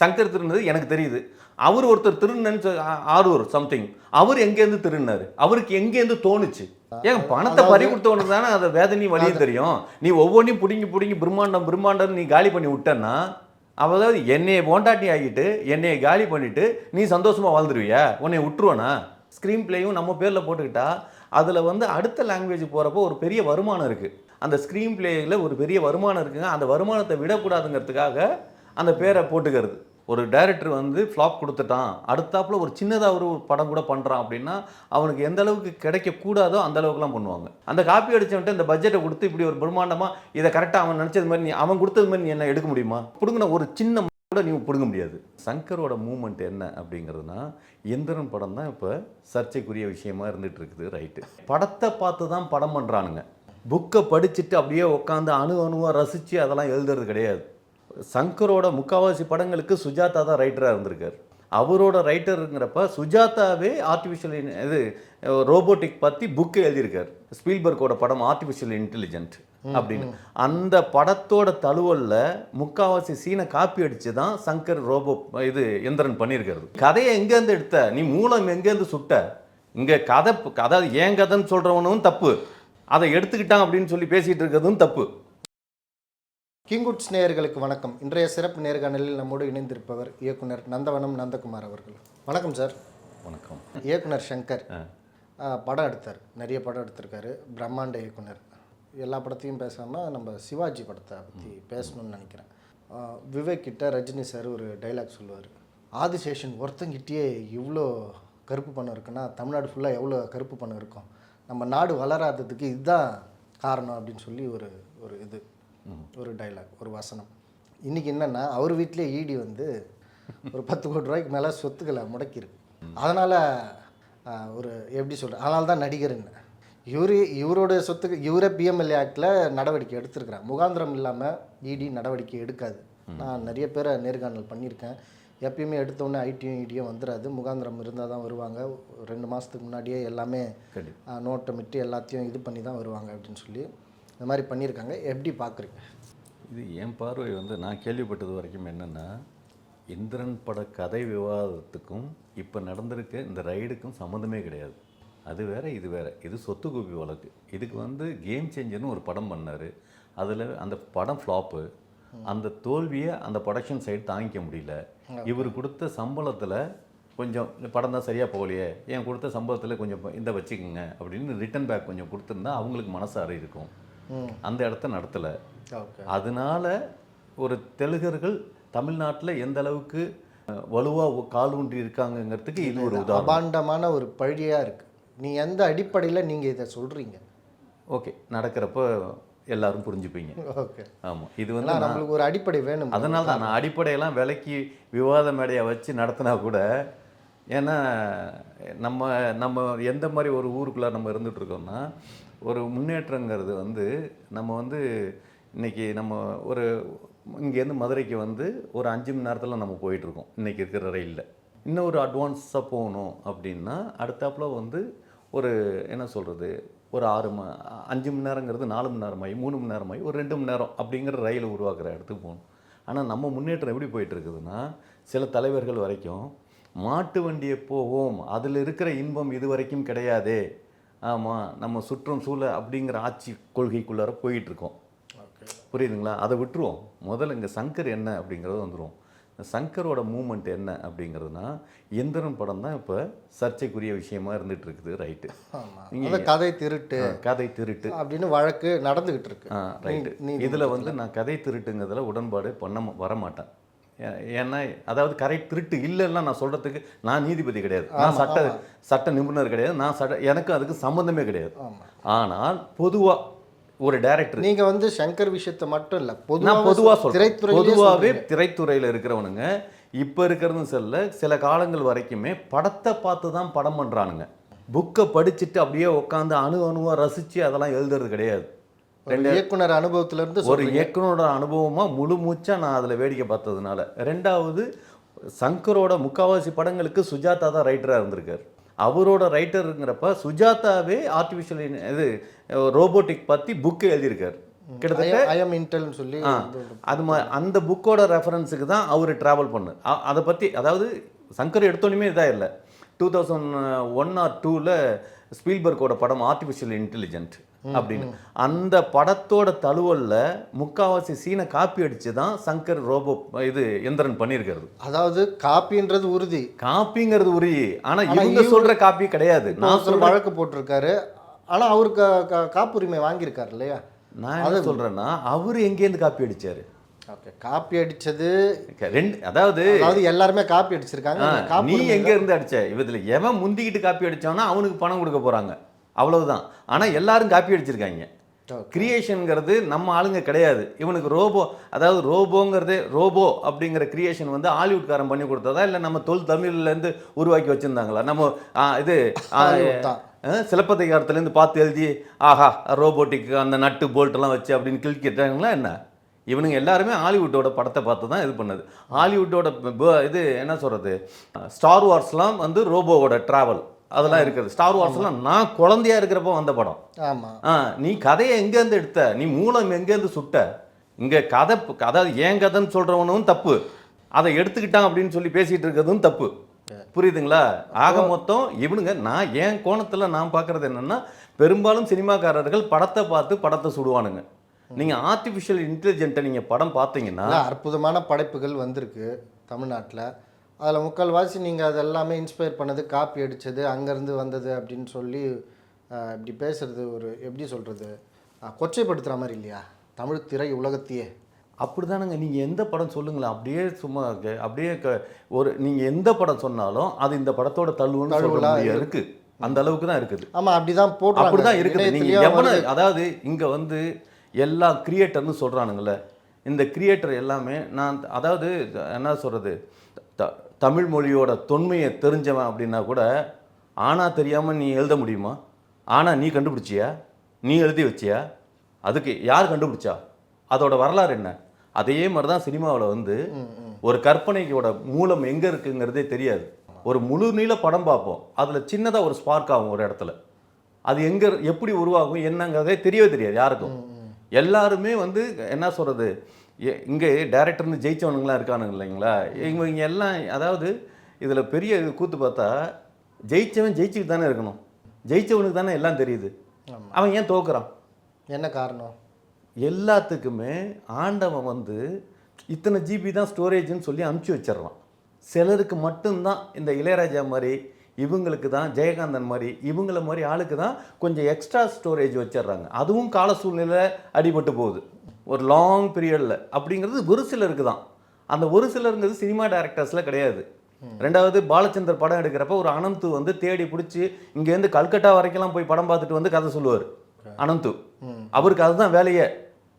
சங்கர் திருநது எனக்கு தெரியுது. அவர் ஒருத்தர் திருநன்னு ஆரூர் சம்திங் அவர் எங்கேருந்து திருநாரு? அவருக்கு எங்கேருந்து தோணுச்சு? ஏன் பணத்தை பறி கொடுத்தவனுக்கு தானே அதை வேதனை வழியும் தெரியும். நீ ஒவ்வொன்றையும் பிடுங்கி பிடுங்கி பிரம்மாண்டம் பிரம்மாண்டம் நீ காலி பண்ணி விட்டன்னா அதாவது என்னைய போண்டாட்டி ஆகிட்டு என்னைய காலி பண்ணிட்டு நீ சந்தோஷமா வாழ்ந்துருவியா? உன்னை விட்டுருவானா? ஸ்க்ரீன் பிளேயும் நம்ம பேரில் போட்டுக்கிட்டா அதில் வந்து அடுத்த லாங்குவேஜ் போகிறப்போ ஒரு பெரிய வருமானம் இருக்குது அந்த ஸ்க்ரீன் பிளேயில் ஒரு பெரிய வருமானம் இருக்குங்க. அந்த வருமானத்தை விடக்கூடாதுங்கிறதுக்காக அந்த பேரை போட்டுக்கிறது. ஒரு டைரக்டர் வந்து ஃப்ளாப் கொடுத்துட்டான். அடுத்தாப்புல ஒரு சின்னதாக ஒரு படம் கூட பண்ணுறான் அப்படின்னா அவனுக்கு எந்த அளவுக்கு கிடைக்கக்கூடாதோ அந்த அளவுக்குலாம் பண்ணுவாங்க. அந்த காப்பி அடிச்சவன்ட்டு இந்த பட்ஜெட்டை கொடுத்து இப்படி ஒரு பிரம்மாண்டமாக இதை கரெக்டாக அவன் நினச்சது மாதிரி நீ அவன் கொடுத்தது மாதிரி நீ என்ன எடுக்க முடியுமா? பிடுங்கின ஒரு சின்ன கூட நீ பிடுங்க முடியாது. சங்கரோட மூமெண்ட் என்ன அப்படிங்கிறதுனா எந்திரன் படம் தான் இப்போ சர்ச்சைக்குரிய விஷயமா இருந்துட்டு இருக்குது ரைட்டு படத்தை பார்த்து தான் படம் பண்ணுறானுங்க புக்கை படிச்சுட்டு அப்படியே உட்காந்து அணு அணுவாக ரசித்து அதெல்லாம் எழுதுறது கிடையாது. சங்கரோட முக்காவாசி படங்களுக்கு சுஜாதா தான் ரைட்டராக இருந்திருக்கார். அவரோட ரைட்டருங்கிறப்ப சுஜாதாவே ஆர்டிஃபிஷியல் இது ரோபோட்டிக் பற்றி புக்கு எழுதியிருக்கார். ஸ்பீல்பர்க்கோட படம் ஆர்டிஃபிஷியல் இன்டெலிஜென்ட் அப்படின்னு. அந்த படத்தோட தழுவல்ல முக்காவாசி சீனை காப்பி அடிச்சு தான் சங்கர் ரோபோ இது எந்திரன் பண்ணியிருக்கிறது கதையை எங்கேருந்து எடுத்த? நீ மூலம் எங்கேருந்து சுட்ட? இங்கே கதை அதாவது ஏன் கதைன்னு சொல்கிறவனும் தப்பு. அதை எடுத்துக்கிட்டான் அப்படின்னு சொல்லி பேசிகிட்டு இருக்கிறதும் தப்பு. கிங்குட்ஸ் நேயர்களுக்கு வணக்கம். இன்றைய சிறப்பு நேர்காணலில் நம்மோடு இணைந்திருப்பவர் இயக்குனர் நந்தவனம் நந்தகுமார் அவர்கள். வணக்கம் சார். வணக்கம். இயக்குனர் சங்கர். படம் எடுத்தார். நிறைய படம் எடுத்திருக்காரு. பிரம்மாண்ட இயக்குனர். எல்லா படத்தையும் பேசாமல் நம்ம சிவாஜி படத்தை பற்றி பேசணும்னு நினைக்கிறேன். விவேக் கிட்ட ரஜினி சார் ஒரு டைலாக் சொல்லுவார். ஆதிசேஷன் ஒருத்தங்கிட்டயே இவ்வளோ கருப்பு பணம் இருக்குன்னா தமிழ்நாடு ஃபுல்லாக எவ்வளோ கருப்பு பணம் இருக்கும்? நம்ம நாடு வளராததுக்கு இதுதான் காரணம் அப்படின்னு சொல்லி ஒரு ஒரு இது. ஒரு டைலாக் ஒரு வசனம். இன்னைக்கு என்னன்னா அவர் வீட்டிலே ஈடி வந்து ஒரு பத்து கோடி ரூபாய்க்கு மேலே சொத்துக்களை முடக்கியிருக்கு. அதனால் ஒரு எப்படி சொல்கிறது அதனால தான் நடிகர்னு இவரு இவரோட சொத்துக்கு இவரே பிஎம்எல்ஏ ஆக்டில் நடவடிக்கை எடுத்திருக்கிறார். முகாந்திரம் இல்லாமல் இடி நடவடிக்கை எடுக்காது. நான் நிறைய பேரை நேர்காணல் பண்ணியிருக்கேன். எப்பயுமே எடுத்தோடனே ஐடியும் இடியும் வந்துடாது முகாந்திரம் இருந்தால் தான் வருவாங்க. ரெண்டு மாதத்துக்கு முன்னாடியே எல்லாமே நோட்டமிட்டு எல்லாத்தையும் இது பண்ணி தான் வருவாங்க அப்படின்னு சொல்லி இந்த மாதிரி பண்ணியிருக்காங்க. எப்படி பார்க்குறீங்க? இது என் பார்வை வந்து நான் கேள்விப்பட்டது வரைக்கும் என்னென்னா இந்திரன் பட கதை விவாதத்துக்கும் இப்போ நடந்திருக்க இந்த ரைடுக்கும் சம்மந்தமே கிடையாது. அது வேற இது வேற. இது சொத்து குவி வழக்கு. இதுக்கு வந்து கேம் சேஞ்சர்னு ஒரு படம் பண்ணார். அதில் அந்த படம் ஃப்ளாப்பு அந்த தோல்வியை அந்த ப்ரொடக்ஷன் சைடு தாங்கிக்க முடியல. இவர் கொடுத்த சம்பளத்தில் கொஞ்சம் இந்த படம் தான் சரியாக போகலையே ஏன் கொடுத்த சம்பளத்தில் கொஞ்சம் இந்த வச்சுக்கோங்க அப்படின்னு ரிட்டன் பேக் கொஞ்சம் கொடுத்துருந்தா அவங்களுக்கு மனசார இருக்கும். அந்த இடத்த நடத்தலை. ஓகே. அதனால ஒரு தெலுங்கர்கள் தமிழ்நாட்டில் எந்த அளவுக்கு கால் ஊன்றி இருக்காங்கங்கிறதுக்கு இது ஒரு அபாண்டமான ஒரு பழியாக இருக்குது நீ எந்த அடிப்படையில் நீங்கள் இதை சொல்கிறீங்க ஓகே நடக்கிறப்ப எல்லாரும் புரிஞ்சுப்பீங்க. ஓகே. ஆமாம் இது வந்து நம்மளுக்கு ஒரு அடிப்படை வேணும். அதனால தான் நான் அடிப்படையெல்லாம் விலைக்கு விவாத மேடையை வச்சு நடத்தினா கூட ஏன்னா நம்ம நம்ம எந்த மாதிரி ஒரு ஊருக்குள்ளே நம்ம இருந்துட்டு இருக்கோம்னா ஒரு முன்னேற்றங்கிறது வந்து நம்ம வந்து இன்னைக்கு நம்ம ஒரு இங்கேருந்து மதுரைக்கு வந்து ஒரு அஞ்சு மணி நேரத்தில் நம்ம போயிட்டுருக்கோம். இன்றைக்கி இருக்கிற ரயிலில். இன்னும் ஒரு அட்வான்ஸாக போகணும் அப்படின்னா அடுத்தாப்புல வந்து ஒரு என்ன சொல்கிறது ஒரு ஆறு ம அஞ்சு மணி நேரங்கிறது நாலு மணி நேரமாகி மூணு மணி நேரமாகி ஒரு ரெண்டு மணி நேரம் அப்படிங்கிற ரயில் உருவாக்குற இடத்துக்கு போகணும். ஆனால் நம்ம முன்னேற்றம் எப்படி போயிட்டு இருக்குதுன்னா சில தலைவர்கள் வரைக்கும் மாட்டு வண்டியை போவோம். அதில் இருக்கிற இன்பம் இது வரைக்கும் கிடையாதே. ஆமாம் நம்ம சுற்றம் சூழ அப்படிங்கிற ஆட்சி கொள்கைக்குள்ளார போயிட்டு இருக்கோம். ஓகே. புரியுதுங்களா? அதை விட்டுருவோம். முதல்ல இங்கே சங்கர் என்ன அப்படிங்கிறது வந்துடும் சங்கரோட மூமெண்ட் என்ன அப்படிங்கிறதுனா எந்திரன் படம் தான் இப்போ சர்ச்சைக்குரிய விஷயமா இருந்துட்டு இருக்குது ரைட்டு. அந்த கதை திருட்டு. கதை திருட்டு. அப்படின்னு வழக்கு நடந்துகிட்டு இருக்கு. ஆ ரைட்டு. இதில் வந்து நான் கதை திருட்டுங்கிறதுல உடன்பாடு பண்ண ம- வர மாட்டேன் ஏ- ஏன்னா அதாவது கரை திருட்டு இல்லைன்னா நான் சொல்கிறதுக்கு நான் நீதிபதி கிடையாது. நான் சட்ட சட்ட நிபுணர் கிடையாது. நான் சட்ட எனக்கு அதுக்கு சம்மந்தமே கிடையாது. ஆனால் பொதுவாக ஒரு டைரக்டர் நீங்க வந்து சங்கர் விஷயத்தை மட்டும் இல்ல நான் பொதுவாக சொல்கிறேன் திரைத்துறையிலே பொதுவாகவே திரைத்துறையில் இருக்கிறவனுங்க இப்போ இருக்கிறதும் செல்ல சில காலங்கள் வரைக்குமே படத்தை பார்த்து தான் படம் பண்ணுறானுங்க புக்கை படிச்சுட்டு அப்படியே உட்காந்து அணு அணுவாக ரசித்து அதெல்லாம் எழுதுறது கிடையாது. ஒரு இயக்குனர் அனுபவத்துல இருந்து ஒரு இயக்குனரோட அனுபவமாக முழு மூச்சா நான் அதில் வேடிக்கை பார்த்ததுனால. ரெண்டாவது சங்கரோட முக்காவாசி படங்களுக்கு சுஜாதா தான் ரைட்டராக இருந்திருக்கார். அவரோட ரைட்டருங்கிறப்ப சுஜாதாவே ஆர்டிஃபிஷியல் இது ரோபோட்டிக் பற்றி புக்கு எழுதியிருக்கார். கிட்டத்தட்ட ஐ எம் இன்டெல்னு சொல்லி அது மா அந்த புக்கோட ரெஃபரன்ஸுக்கு தான் அவர் ட்ராவல் பண்ணு. அதை பற்றி அதாவது சங்கர் எடுத்தோன்னுமே இதாக இல்லை. டூ தௌசண்ட் ஒன் ஆர் டூவில் ஸ்பீல்பர்க்கோட படம் ஆர்டிஃபிஷியல் இன்டெலிஜென்ட் அப்படின்னு. அந்த படத்தோட தழுவல்ல முக்காவாசி சீனை காப்பி அடிச்சு தான் சங்கர் ரோபோ இது எந்திரன் பண்ணியிருக்கிறது. அதாவது காப்பின்றது உறுதி. காப்பிங்கிறது உரி ஆனா ஆனா இவங்க சொல்ற காப்பி கிடையாது. நான் சொல்ற வழக்கு போட்டிருக்காரு. ஆனா அவருக்கு காப்புரிமை வாங்கியிருக்காரு இல்லையா? நான் என்ன சொல்றேன்னா அவர் எங்கேருந்து காப்பி அடிச்சாரு? ஓகே. காப்பி அடிச்சது ரெண்டு அதாவது அதாவது எல்லாருமே காப்பி அடிச்சிருக்காங்க. நீ எங்க இருந்து அடிச்ச? இதுல எவன் முந்திக்கிட்டு காப்பி அடிச்சானோ அவனுக்கு பணம் கொடுக்க போறாங்க. அவ்வளவுதான். ஆனா எல்லாரும் காப்பி அடிச்சிருக்காங்க. கிரியேஷனுங்கிறது நம்ம ஆளுங்க கிடையாது. இவனுக்கு ரோபோ அதாவது ரோபோங்கிறது ரோபோ அப்படிங்கிற கிரியேஷன் வந்து ஹாலிவுட்காரன் பண்ணி கொடுத்ததா? இல்லை நம்ம தொல் தமிழ்ல இருந்து உருவாக்கி வச்சிருந்தாங்களா? நம்ம இது சிலப்பதிகாரத்துலேருந்து பார்த்து எழுதி ஆஹா ரோபோட்டிக் அந்த நட்டு போல்ட்டெல்லாம் வச்சு அப்படின்னு கிழிக்கிட்டாங்களா என்ன? இவனுங்க எல்லாருமே ஹாலிவுட்டோட படத்தை பார்த்து தான் இது பண்ணது. ஹாலிவுட்டோட இது என்ன சொல்கிறது ஸ்டார் வார்ஸ்லாம் வந்து ரோபோவோட ட்ராவல் அதெல்லாம் இருக்குது. ஸ்டார் வார்ஸ்லாம் நான் குழந்தையா இருக்கிறப்போ வந்த படம். ஆமா. ஆ நீ கதையை எங்கேருந்து எடுத்த? நீ மூலம் எங்கேருந்து சுட்ட? இங்கே கதை அதாவது ஏன் கதைன்னு சொல்கிறவனும் தப்பு. அதை எடுத்துக்கிட்டான் அப்படின்னு சொல்லி பேசிகிட்டு இருக்கிறதும் தப்பு. புரியுதுங்களா? ஆக மொத்தம் இவனுங்க நான் என் கோணத்தில் நான் பார்க்குறது என்னென்னா பெரும்பாலும் சினிமாக்காரர்கள் படத்தை பார்த்து படத்தை சுடுவானுங்க. நீங்கள் ஆர்டிஃபிஷியல் இன்டெலிஜென்ட்டை நீங்கள் படம் பார்த்தீங்கன்னா அற்புதமான படைப்புகள் வந்திருக்கு தமிழ்நாட்டில். அதில் முக்கால்வாசி நீங்கள் அது எல்லாமே இன்ஸ்பயர் பண்ணது காப்பி அடித்தது அங்கேருந்து வந்தது அப்படின்னு சொல்லி இப்படி பேசுறது ஒரு எப்படி சொல்கிறது கொச்சைப்படுத்துகிற மாதிரி இல்லையா? தமிழ் திரை உலகத்தையே. அப்படிதானுங்க. நீங்கள் எந்த படம் சொல்லுங்களேன். அப்படியே சும்மா அப்படியே க- ஒரு நீங்கள் எந்த படம் சொன்னாலும் அது இந்த படத்தோட சொல்ல தழுவலா முடியாது இருக்கு. அந்த அளவுக்கு தான் இருக்குது. ஆமாம் அப்படி தான் போடுறாங்க. அப்படிதான் இருக்குது. நீங்க இணையத்திலயும் எவன. அதாவது இங்க வந்து எல்லா கிரியேட்டர்னு சொல்றானுங்கல்ல இந்த கிரியேட்டர் எல்லாமே நான் அதாவது என்ன சொல்றது? த- தமிழ் மொழியோட தொன்மையை தெரிஞ்சவன் அப்படின்னா கூட ஆனா தெரியாம நீ எழுத முடியுமா? ஆனா நீ கண்டுபிடிச்சியா? நீ எழுதி வச்சியா? அதுக்கு யார் கண்டுபிடிச்சா? அதோட வரலாறு என்ன? அதே மாதிரி தான் சினிமாவில் வந்து ஒரு கற்பனைக்கோட மூலம் எங்கே இருக்குங்கிறதே தெரியாது. ஒரு முழு நீள படம் பார்ப்போம். அதில் சின்னதாக ஒரு ஸ்பார்க் ஆகும் ஒரு இடத்துல. அது எங்கே எப்படி உருவாகும் என்னங்கிறதே தெரியவே தெரியாது யாருக்கும். எல்லாருமே வந்து என்ன சொல்கிறது இங்கே டேரக்டர்னு ஜெயிச்சவனுங்களாம் இருக்கானுங்க இல்லைங்களா? இவங்க எல்லாம் அதாவது இதில் பெரிய கூத்து பார்த்தா ஜெயிச்சவன் ஜெயிச்சுட்டு தானே இருக்கணும். ஜெயிச்சவனுக்கு தானே எல்லாம் தெரியுது. அவன் ஏன் தோக்குறான்? என்ன காரணம்? எல்லாத்துக்குமே ஆண்டவன் வந்து இத்தனை ஜிபி தான் ஸ்டோரேஜ்னு சொல்லி அனுப்பிச்சி வச்சிடுறான். சிலருக்கு மட்டும்தான் இந்த இளையராஜா மாதிரி இவங்களுக்கு தான் ஜெயகாந்தன் மாதிரி இவங்கள மாதிரி ஆளுக்கு தான் கொஞ்சம் எக்ஸ்ட்ரா ஸ்டோரேஜ் வச்சிடுறாங்க. அதுவும் கால சூழ்நிலை அடிபட்டு போகுது. ஒரு லாங் பீரியடில் அப்படிங்கிறது ஒரு சிலருக்கு தான். அந்த ஒரு சிலருங்கிறது சினிமா டைரக்டர்ஸில் கிடையாது. ரெண்டாவது பாலச்சந்தர் படம் எடுக்கிறப்ப ஒரு அனந்து வந்து தேடி பிடிச்சி இங்கேருந்து கல்கட்டா வரைக்கும்லாம் போய் படம் பார்த்துட்டு வந்து கதை சொல்லுவார். அனந்து. அவருக்கு அதுதான் வேலையே.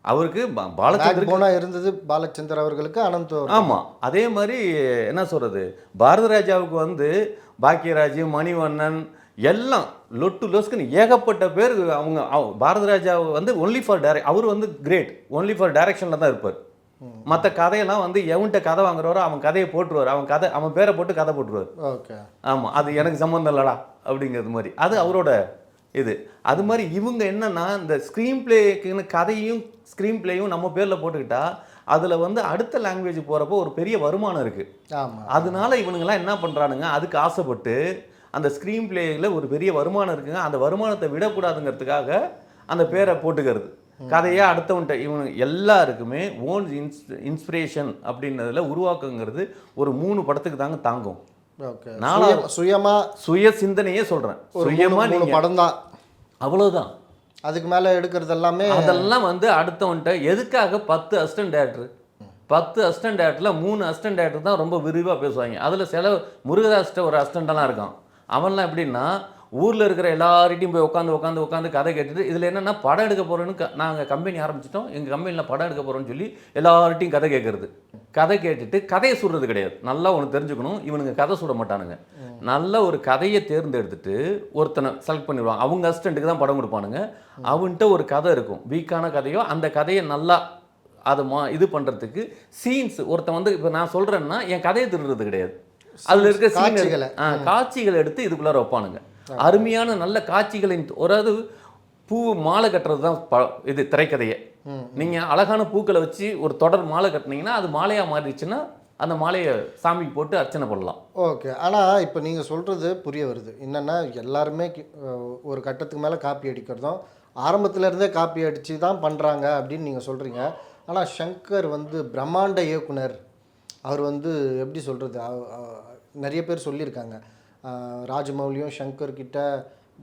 அவருக்கு பா- பாலச்சந்தருக்கு பேக் போனா இருந்தது பாலச்சந்தர் அவர்களுக்கு அனந்த் அவர். ஆமா. அதே மாதிரி என்ன சொல்றது? பாரத ராஜாவுக்கு வந்து பாக்கியராஜ் மணிவண்ணன் எல்லாம் லொட்டு லொஸ்க்குன்னு ஏகப்பட்ட பேர் அவங்க அவ- பாரத ராஜா வந்து ஒன்லி ஃபார் டைரக்ட் அவர் வந்து கிரேட் ஒன்லி ஃபார் டைரக்ஷனில் தான் இருப்பார். மற்ற கதையெல்லாம் வந்து எவன்கிட்ட கதை வாங்குறாரோ அவன் கதையை போட்டுருவார். அவன் கதை அவன் பேரை போட்டு கதை போட்டுருவார். ஓகே. ஆமாம் அது எனக்கு சம்மந்தம் இல்லடா அப்படிங்கிறது மாதிரி. அது அவரோட இது. அது மாதிரி இவங்க என்னன்னா இந்த ஸ்க்ரீன் பிளேக்குன்னு கதையும் ஸ்க்ரீன் பிளேயும் நம்ம பேரில் போட்டுக்கிட்டா அதில் வந்து அடுத்த லாங்குவேஜ் போகிறப்போ ஒரு பெரிய வருமானம் இருக்குது ஆமா. அதனால இவனுங்கெல்லாம் என்ன பண்ணுறானுங்க அதுக்கு ஆசைப்பட்டு அந்த ஸ்க்ரீன் பிளேயில் ஒரு பெரிய வருமானம் இருக்குங்க. அந்த வருமானத்தை விடக்கூடாதுங்கிறதுக்காக அந்த பேரை போட்டுக்கிறது. கதையே அடுத்தவன்ட்ட இவனு எல்லாருக்குமே ஓன் இன்ஸ் இன்ஸ்பிரேஷன் அப்படின்றதுல உருவாக்குங்கிறது ஒரு மூணு படத்துக்கு தாங்க தாங்கும். ஓகே. நாலாவது- சுயமா சுய சிந்தனையே சொல்றேன். ஒரு சுயமா மூணு மூணு நீங்க. படம் தான். அவ்வளவுதான். அதுக்கு மேல எடுக்கிறது எல்லாமே அதெல்லாம் வந்து அடுத்தவன்ட்ட எதுக்காக பத்து அசிஸ்டன்ட் டேரக்டர் பத்து அசிஸ்டன்ட் டேரக்டரில் மூணு அசிஸ்டன்ட் டேரக்டர் தான் ரொம்ப விரிவாக பேசுவாங்க. அதில் சில முருகதாஸ்ட்ட ஒரு அசிஸ்டண்ட்டெல்லாம் இருக்கான். அவன்லாம் எப்படின்னா ஊரில் இருக்கிற எல்லார்கிட்டையும் போய் உட்காந்து உட்காந்து உட்காந்து கதை கேட்டுட்டு இதில் என்னென்னா படம் எடுக்க போகிறோன்னு க நாங்கள் கம்பெனி ஆரம்பிச்சிட்டோம். எங்கள் கம்பெனியில் படம் எடுக்க போகிறோன்னு சொல்லி எல்லார்கிட்டையும் கதை கேட்குறது கதை கேட்டுட்டு கதையை சுடுறது கிடையாது. நல்லா ஒன்று தெரிஞ்சுக்கணும். இவனுங்க கதை சுட மாட்டானுங்க. நல்ல ஒரு கதையை தேர்ந்தெடுத்துட்டு ஒருத்தனை செலக்ட் பண்ணிடுவாங்க அவங்க அசிஸ்டண்ட்டுக்கு தான் படம் கொடுப்பானுங்க. அவன்கிட்ட ஒரு கதை இருக்கும். வீக்கான கதையோ அந்த கதையை நல்லா அதை மா இது பண்ணுறதுக்கு சீன்ஸ் ஒருத்தன் வந்து இப்போ நான் சொல்கிறேன்னா என் கதையை திருடுறது கிடையாது. அதில் இருக்க காட்சிகளை. காட்சிகளை எடுத்து இதுக்குள்ளார வைப்பானுங்க. அருமையான நல்ல காட்சிகளின் ஒரு அது பூ மாலை கட்டுறது தான் ப இது திரைக்கதையே. நீங்க அழகான பூக்களை வச்சு ஒரு தொடர் மாலை கட்டினீங்கன்னா அது மாலையா மாறிடுச்சுன்னா அந்த மாலையை சாமிக்கு போட்டு அர்ச்சனை பண்ணலாம். ஓகே. ஆனால் இப்போ நீங்கள் சொல்கிறது புரிய வருது. என்னென்னா எல்லாருமே ஒரு கட்டத்துக்கு மேலே காப்பி அடிக்கிறதும் ஆரம்பத்துல இருந்தே காப்பி அடித்து தான் பண்ணுறாங்க அப்படின்னு நீங்கள் சொல்கிறீங்க ஆனால் சங்கர் வந்து பிரம்மாண்ட இயக்குனர். அவர் வந்து எப்படி சொல்கிறது நிறைய பேர் சொல்லியிருக்காங்க. ராஜமௌலியும் சங்கர் கிட்ட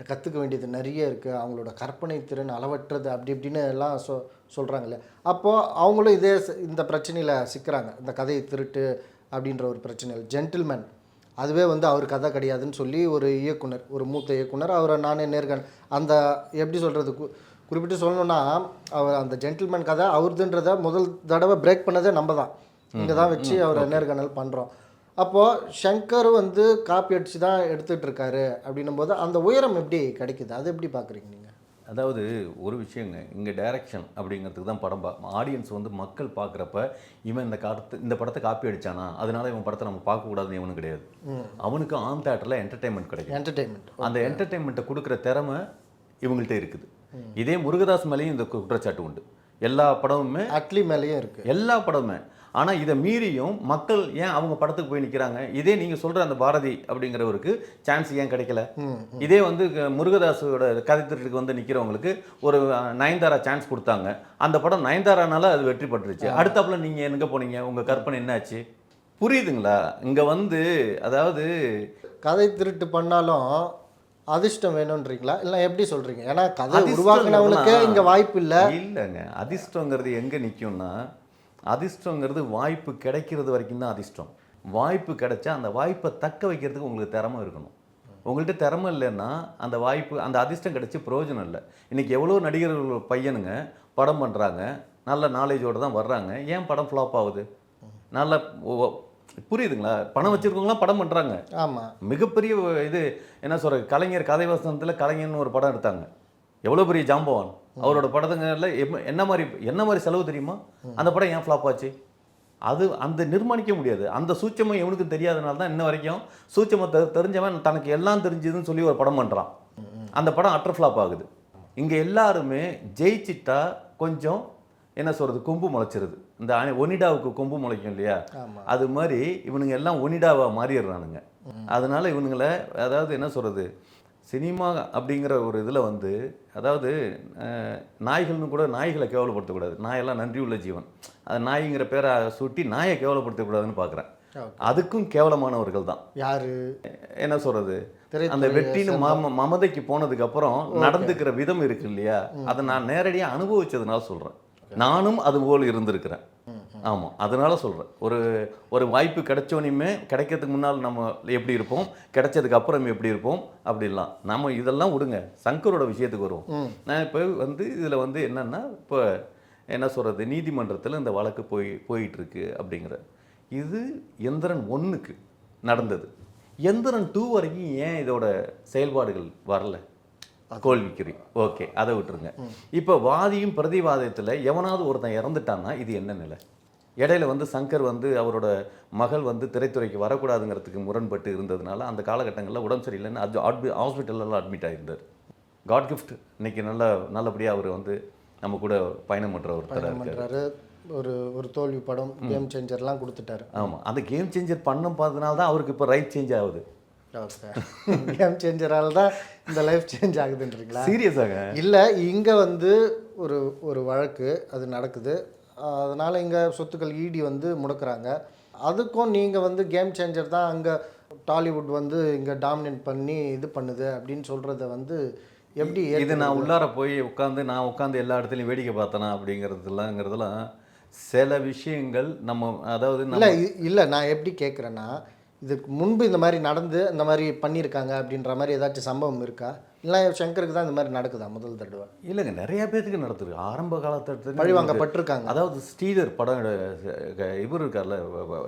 கற்றுக்க வேண்டியது நிறைய இருக்குது அவங்களோட கற்பனை திறன் அளவற்றது அப்படி இப்படின்னு எல்லாம் சொ சொல்கிறாங்களே அப்போது அவங்களும் இதே இந்த பிரச்சனையில் சிக்கிறாங்க. இந்த கதையை திருட்டு அப்படின்ற ஒரு பிரச்சனையில். ஜென்டில்மேன் அதுவே வந்து அவர் கதை கிடையாதுன்னு சொல்லி ஒரு இயக்குனர் ஒரு மூத்த இயக்குனர் அவரை நானே நேர்கண் அந்த எப்படி சொல்கிறது கு குறிப்பிட்டு சொல்லணும்னா அவர் அந்த ஜென்டில்மேன் கதை அவருதுன்றத முதல் தடவை பிரேக் பண்ணதே நம்ம தான். இங்கே தான் வச்சு அவரை நேர்காணல் பண்ணுறோம் அப்போது ஷங்கர் வந்து காப்பி அடிச்சு தான் எடுத்துகிட்டு இருக்காரு அப்படின்னும் போது அந்த உயரம் எப்படி கிடைக்குது? அது எப்படி பார்க்குறீங்க நீங்கள் அதாவது ஒரு விஷயங்க இங்கே டைரக்ஷன் அப்படிங்கிறதுக்கு தான் படம் பா ஆடியன்ஸ் வந்து மக்கள் பார்க்குறப்ப இவன் இந்த காலத்து இந்த படத்தை காப்பி அடிச்சானா? அதனால இவன் படத்தை நம்ம பார்க்கக்கூடாதுன்னு இவனுக்கு கிடையாது. அவனுக்கு ஆன் தேட்டரில் என்டர்டைன்மெண்ட் கிடைக்கும். என்டர்டெயின்மெண்ட் அந்த என்டர்டைன்மெண்ட்டை கொடுக்குற திறமை இவங்கள்ட்ட இருக்குது. இதே முருகதாஸ் மேலேயும் இந்த குற்றச்சாட்டு உண்டு. எல்லா படமுமே அட்லி மேலேயும் இருக்குது எல்லா படமுமே. ஆனால் இதை மீறியும் மக்கள் ஏன் அவங்க படத்துக்கு போய் நிற்கிறாங்க இதே நீங்கள் சொல்கிற அந்த பாரதி அப்படிங்கிறவருக்கு சான்ஸ் ஏன் கிடைக்கல? இதே வந்து முருகதாஸோட கதை திருட்டுக்கு வந்து நிற்கிறவங்களுக்கு ஒரு நயன்தாரா சான்ஸ் கொடுத்தாங்க. அந்த படம் நயன்தாரானால அது வெற்றி பெற்றுச்சு. அடுத்தாப்புல நீங்கள் எங்கே போனீங்க? உங்கள் கற்பனை என்னாச்சு? புரியுதுங்களா? இங்கே வந்து அதாவது கதை திருட்டு பண்ணாலும் அதிர்ஷ்டம் வேணுன்றீங்களா இல்லை எப்படி சொல்கிறீங்க ஏன்னா கதை உருவாக்குனவங்களுக்கே இங்கே வாய்ப்பு இல்லை. இல்லைங்க. அதிர்ஷ்டங்கிறது எங்கே நிற்கும்னா அதிர்ஷ்டங்கிறது வாய்ப்பு கிடைக்கிறது வரைக்கும் தான் அதிர்ஷ்டம். வாய்ப்பு கிடைச்சா அந்த வாய்ப்பை தக்க வைக்கிறதுக்கு உங்களுக்கு திறமை இருக்கணும். உங்கள்கிட்ட திறமை இல்லைன்னா அந்த வாய்ப்பு அந்த அதிர்ஷ்டம் கிடைச்சி பிரயோஜனம் இல்லை. இன்றைக்கி எவ்வளோ நடிகர்கள் பையனுங்க படம் பண்ணுறாங்க நல்ல நாலேஜோடு தான் வர்றாங்க. ஏன் படம் ஃப்ளாப் ஆகுது? நல்ல புரியுதுங்களா? பணம் வச்சுருக்கவங்களாம் படம் பண்ணுறாங்க ஆமாம் மிகப்பெரிய இது என்ன சொல்ற கலைஞர் கதை வசனத்தில் கலைஞர்னு ஒரு படம் எடுத்தாங்க. எவ்வளோ பெரிய ஜாம்பவான்? அவரோட படத்துங்கள்ல எம்ம- என்ன மாதிரி என்ன மாதிரி செலவு தெரியுமா? அந்த படம் ஏன் ஃப்ளாப் ஆச்சு? அது அந்த நிர்மாணிக்க முடியாது. அந்த சூட்சமம் எவனுக்கு தெரியாதனால தான் இன்ன வரைக்கும் சூட்சமம் தெ தெரிஞ்சவன் தனக்கு எல்லாம் தெரிஞ்சதுன்னு சொல்லி ஒரு படம் பண்ணுறான் அந்த படம் அட்டர் ஃப்ளாப் ஆகுது. இங்கே எல்லாருமே ஜெயிச்சிட்டா கொஞ்சம் என்ன சொல்கிறது கொம்பு முளைச்சிருது. இந்த ஒனிடாவுக்கு கொம்பு முளைக்கும் இல்லையா? அது மாதிரி இவனுங்க எல்லாம் ஒனிடாவா மாறிடுறானுங்க. அதனால இவனுங்களை அதாவது என்ன சொல்கிறது சினிமா அப்படிங்கிற ஒரு இதில் வந்து அதாவது நாய்கள்னு கூட நாய்களை கேவலப்படுத்தக்கூடாது. நாயெல்லாம் நன்றி உள்ள ஜீவன். அது நாய்ங்கிற பேரை சுட்டி நாயை கேவலப்படுத்தக்கூடாதுன்னு பார்க்குறேன். அதுக்கும் கேவலமானவர்கள் தான். யாரு? என்ன சொல்கிறது திரைத்துறையை அந்த வெற்றின்னு மம மமதைக்கு போனதுக்கு அப்புறம் நடந்துக்கிற விதம் இருக்கு இல்லையா? அதை நான் நேரடியாக அனுபவிச்சதுனால சொல்கிறேன் நானும் அது போல் இருந்திருக்கிறேன். ஆமாம் அதனால சொல்கிறேன் ஒரு ஒரு வாய்ப்பு கிடைச்சோனையுமே கிடைக்கிறதுக்கு முன்னால் நம்ம எப்படி இருப்போம்? கிடைச்சதுக்கு அப்புறம் எப்படி இருப்போம்? அப்படிலாம். நம்ம இதெல்லாம் விடுங்க. சங்கரோட விஷயத்துக்கு வருவோம். நான் இப்போ வந்து இதில் வந்து என்னன்னா இப்போ என்ன சொல்கிறது நீதிமன்றத்தில் இந்த வழக்கு போய் போயிட்டு இருக்கு அப்படிங்கிற. இது எந்திரன் ஒன்றுக்கு நடந்தது. எந்திரன் டூ வரைக்கும் ஏன் இதோட செயல்பாடுகள் வரல? கோல்விக்குறி ஓகே அதை விட்டுருங்க. இப்போ வாதியும் பிரதிவாதத்தில் எவனாவது ஒருத்தன் இறந்துட்டான்னா இது என்ன நிலை? இடையில வந்து சங்கர் வந்து அவரோட மகள் வந்து திரைத்துறைக்கு வரக்கூடாதுங்கிறதுக்கு முரண்பட்டு இருந்ததுனால அந்த காலகட்டங்களில் உடம்பு சரியில்லைன்னு அது அட்மி ஹாஸ்பிட்டலெல்லாம் அட்மிட் ஆகியிருந்தார் காட் கிஃப்ட். இன்னைக்கு நல்ல நல்லபடியாக அவர் வந்து நம்ம கூட பயணம் பண்ணுற ஒருத்தராக இருக்கார். ஒரு ஒரு தோல்வி படம் கேம் சேஞ்சர்லாம் கொடுத்துட்டாரு. ஆமாம் அந்த கேம் சேஞ்சர் பண்ணும் பார்த்ததுனால தான் அவருக்கு இப்போ ரைட் சேஞ்ச் ஆகுது. கேம் சேஞ்சரால தான் இந்த லைஃப் சேஞ்ச் ஆகுதுன்றீங்களா? சீரியஸாக இல்லை இங்கே வந்து ஒரு ஒரு வழக்கு அது நடக்குது. அதனால் இங்கே சொத்துக்கள் ஈடி வந்து முடக்குறாங்க. அதுக்கும் நீங்கள் வந்து கேம் சேஞ்சர் தான் அங்கே டாலிவுட் வந்து இங்கே டாமினேட் பண்ணி இது பண்ணுது அப்படின்னு சொல்கிறத வந்து எப்படி இது நான் உள்ளார போய் உட்காந்து நான் உட்காந்து எல்லா இடத்துலையும் வேடிக்கை பார்த்தேனா அப்படிங்கிறதுலாங்கிறதுலாம் சில விஷயங்கள் நம்ம அதாவது இல்லை இல்லை நான் எப்படி கேட்குறேன்னா இதுக்கு முன்பு இந்த மாதிரி நடந்து இந்த மாதிரி பண்ணியிருக்காங்க அப்படின்ற மாதிரி ஏதாச்சும் சம்பவம் இருக்கா? இல்லை சங்கருக்கு தான் இந்த மாதிரி நடக்குதா முதல் தடவை? இல்லைங்க நிறைய பேத்துக்கு நடத்துது ஆரம்ப காலத்து பழிவாங்கப்பட்டிருக்காங்க அதாவது ஸ்ரீதர் படம் இவர் இருக்கார்ல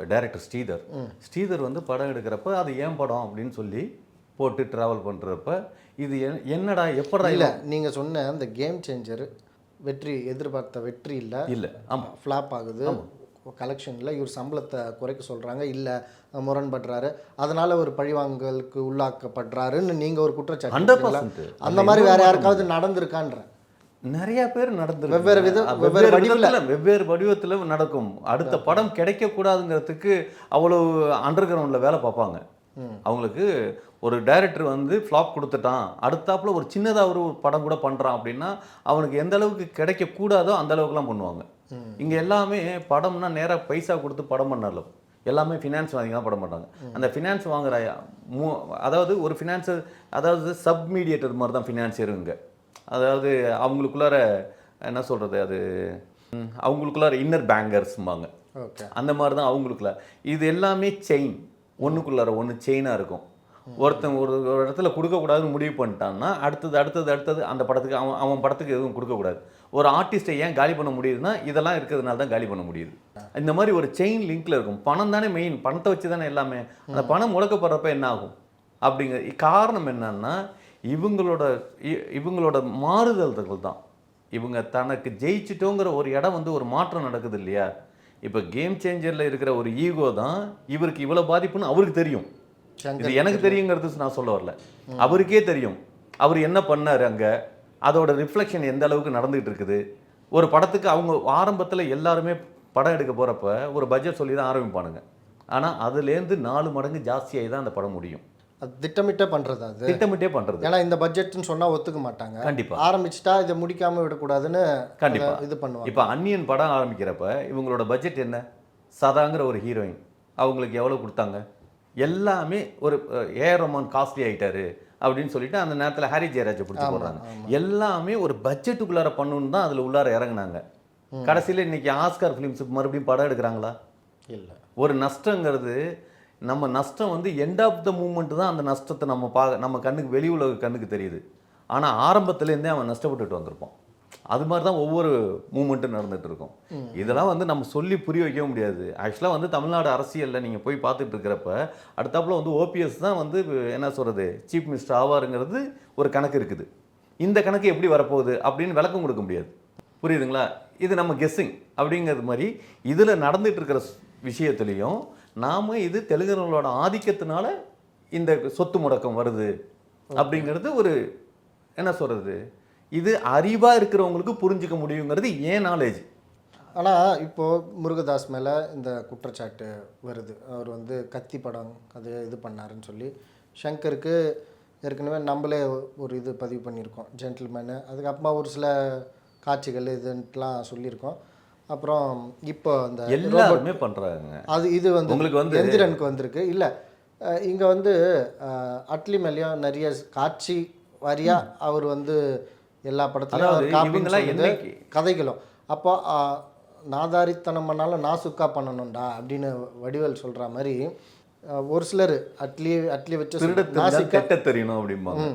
டைரக்டர் ஸ்ரீதர். ஸ்ரீதர் வந்து படம் எடுக்கிறப்ப அது ஏன் படம் அப்படின்னு சொல்லி போட்டு ட்ராவல் பண்ணுறப்ப இது என்- என்னடா எப்படா இல்லை நீங்கள் சொன்ன அந்த கேம் சேஞ்சர் வெற்றி எதிர்பார்த்த வெற்றி இல்லை. இல்லை ஆமாம் ஃப்ளாப் ஆகுது. கலெக்ஷனில் இவர் சம்பளத்தை குறைக்க சொல்கிறாங்க இல்லை முரண்படுறாரு. அதனால ஒரு பழிவாங்கலுக்கு உள்ளாக்கப்படுறாருன்னு நீங்கள் ஒரு குற்றச்சாட்டு அந்த மாதிரி வேற யாருக்காவது நடந்திருக்கான்ற. நிறைய பேர் நடந்திருக்கு. வெவ்வேறு அஹ் வெவ்வேறு. விதத்துல வெவ்வேறு வடிவத்துல நடக்கும். அடுத்த படம் கிடைக்க கூடாதுங்கிறதுக்கு அவ்வளவு அண்டர் கிரவுண்ட்ல வேலை பார்ப்பாங்க. அவங்களுக்கு ஒரு டைரக்டர் வந்து ஃப்ளாப் கொடுத்துட்டான். அடுத்தாப்புல ஒரு சின்னதா ஒரு படம் கூட பண்றான் அப்படின்னா அவனுக்கு எந்த அளவுக்கு கிடைக்க கூடாதோ அந்த அளவுக்குலாம் பண்ணுவாங்க. இங்க எல்லாமே படம்னா நேரா பைசா கொடுத்து படம் பண்ணல எல்லாமே ஃபினான்ஸ் வாங்கி தான் படம் பண்ணுறாங்க அந்த ஃபினான்ஸ் வாங்குற மூ அதாவது ஒரு ஃபினான்ஸர் அதாவது சப் மீடியேட்டர் மாதிரி தான் ஃபினான்சியருங்க அதாவது அவங்களுக்குள்ளார என்ன சொல்கிறது அது? அவங்களுக்குள்ளார இன்னர் பேங்கர்ஸ்ம்பாங்க அந்த மாதிரி தான் அவங்களுக்குள்ள. இது எல்லாமே செயின் ஒன்றுக்குள்ளார ஒன்று செயினாக இருக்கும். ஒருத்தன் ஒரு ஒரு இடத்துல கொடுக்கக்கூடாதுன்னு முடிவு பண்ணிட்டான்னா அடுத்தது அடுத்தது அடுத்தது அந்த படத்துக்கு அவன் அவன் படத்துக்கு எதுவும் கொடுக்கக்கூடாது. ஒரு ஆர்டிஸ்ட்டை ஏன் காலி பண்ண முடியுதுன்னா இதெல்லாம் இருக்கிறதுனால தான் காலி பண்ண முடியுது. இந்த மாதிரி ஒரு செயின் லிங்க்ல இருக்கும். பணம் தானே மெயின் பணத்தை வச்சு தானே எல்லாமே. அந்த பணம் முடக்கப்படுறப்ப என்ன ஆகும்? அப்படிங்கிற காரணம் என்னன்னா இவங்களோட இவங்களோட மாறுதல்கள் தான். இவங்க தனக்கு ஜெயிச்சிட்டோங்கிற ஒரு இடம் வந்து ஒரு மாற்றம் நடக்குது இல்லையா? இப்போ கேம் சேஞ்சரில் இருக்கிற ஒரு ஈகோ தான் இவருக்கு இவ்வளோ பாதிப்புன்னு அவருக்கு தெரியும். இது எனக்கு தெரியுங்கிறது நான் சொல்ல வரல. அவருக்கே தெரியும். அவர் என்ன பண்ணாரு அங்க? அதோட ரிஃப்ளெக்ஷன் எந்த அளவுக்கு நடந்துகிட்டு இருக்குது? ஒரு படத்துக்கு அவங்க ஆரம்பத்தில் எல்லாருமே படம் எடுக்க போறப்ப ஒரு பட்ஜெட் சொல்லி தான் ஆரம்பிப்பானுங்க. ஆனா அதுலேருந்து நாலு மடங்கு ஜாஸ்தியாகி தான் அந்த படம் முடியும். அது திட்டமிட்டே பண்றது அது? திட்டமிட்டே பண்றது. ஏன்னா இந்த பட்ஜெட்னு சொன்னா ஒத்துக்க மாட்டாங்க. கண்டிப்பா. ஆரம்பிச்சிட்டா இதை முடிக்காம விடக்கூடாதுன்னு கண்டிப்பா. அதை இது பண்ணுவாங்க. இப்போ அன்னியன் படம் ஆரம்பிக்கிறப்ப இவங்களோட பட்ஜெட் என்ன? சதாங்கிற ஒரு ஹீரோயின் அவங்களுக்கு எவ்வளோ கொடுத்தாங்க? எல்லாமே ஒரு ஏஆர் ரஹ்மான் காஸ்ட்லி ஆயிட்டாரு. அப்படின்னு சொல்லிட்டு அந்த நேரத்தில் ஹாரி ஜெயராஜை பிடிச்சி போடுறாங்க. எல்லாமே ஒரு பட்ஜெட்டுக்குள்ளார பண்ணணும்னு தான் அதில் உள்ளார இறங்குனாங்க. கடைசியில் இன்னைக்கு ஆஸ்கார் ஃபிலிம்ஸ் மறுபடியும் படம் எடுக்கிறாங்களா? இல்ல. ஒரு நஷ்டங்கிறது நம்ம நஷ்டம் வந்து எண்ட் ஆஃப் த மூமெண்ட் தான் அந்த நஷ்டத்தை நம்ம பா நம்ம கண்ணுக்கு வெளி உலக கண்ணுக்கு தெரியுது. ஆனால் ஆரம்பத்துலேருந்தே அவன் நஷ்டப்பட்டுட்டு வந்திருப்பான். அது மாதிரி தான் ஒவ்வொரு மூமெண்ட்டும் நடந்துட்டு இருக்கும் இதெல்லாம் வந்து நம்ம சொல்லி புரிய வைக்க முடியாது. ஆக்சுவலாக வந்து தமிழ்நாடு அரசியலில் நீங்கள் போய் பார்த்துட்டு இருக்கிறப்ப அடுத்தாப்புல வந்து ஓபிஎஸ் தான் வந்து என்ன சொல்கிறது சீஃப் மினிஸ்டர் ஆவாருங்கிறது ஒரு கணக்கு இருக்குது. இந்த கணக்கு எப்படி வரப்போகுது அப்படின்னு விளக்கம் கொடுக்க முடியாது. புரியுதுங்களா? இது நம்ம கெஸ்ஸிங் அப்படிங்கிறது மாதிரி இதில் நடந்துட்டு இருக்கிற விஷயத்துலேயும் நாம் இது தெலுங்கர்களோட ஆதிக்கத்தினால இந்த சொத்து முடக்கம் வருது அப்படிங்கிறது ஒரு என்ன சொல்கிறது இது அறிவாக இருக்கிறவங்களுக்கு புரிஞ்சுக்க முடியுங்கிறது ஏன் நாலேஜ் ஆனா இப்போ முருகதாஸ் மேல இந்த குற்றச்சாட்டு வருது. அவர் வந்து கத்தி படம் அது இது பண்ணாருன்னு சொல்லி. ஷங்கருக்கு ஏற்கனவே நம்மளே ஒரு இது பதிவு பண்ணியிருக்கோம் ஜென்டில்மேனு அதுக்கப்புறமா ஒரு சில காட்சிகள் இதுன்ட்டுலாம் சொல்லியிருக்கோம். அப்புறம் இப்போ அந்த எல்லாருமே பண்ணுறாங்க அது இது வந்து உங்களுக்கு வந்து- எந்திரனுக்கு வந்திருக்கு. இல்லை இங்கே வந்து அட்லி மேலேயும் நிறைய காட்சி வாரியா அவர் வந்து எல்லா படத்துலையும் கதைகளும். அப்போ நாதாரித்தனம் பண்ணாலும் நான் சுக்கா பண்ணணும்டா அப்படின்னு வடிவேல் சொல்கிற மாதிரி ஒரு சிலர் அட்லி அட்லி வச்சு கெட்ட தெரியணும் அப்படிம்பாங்க.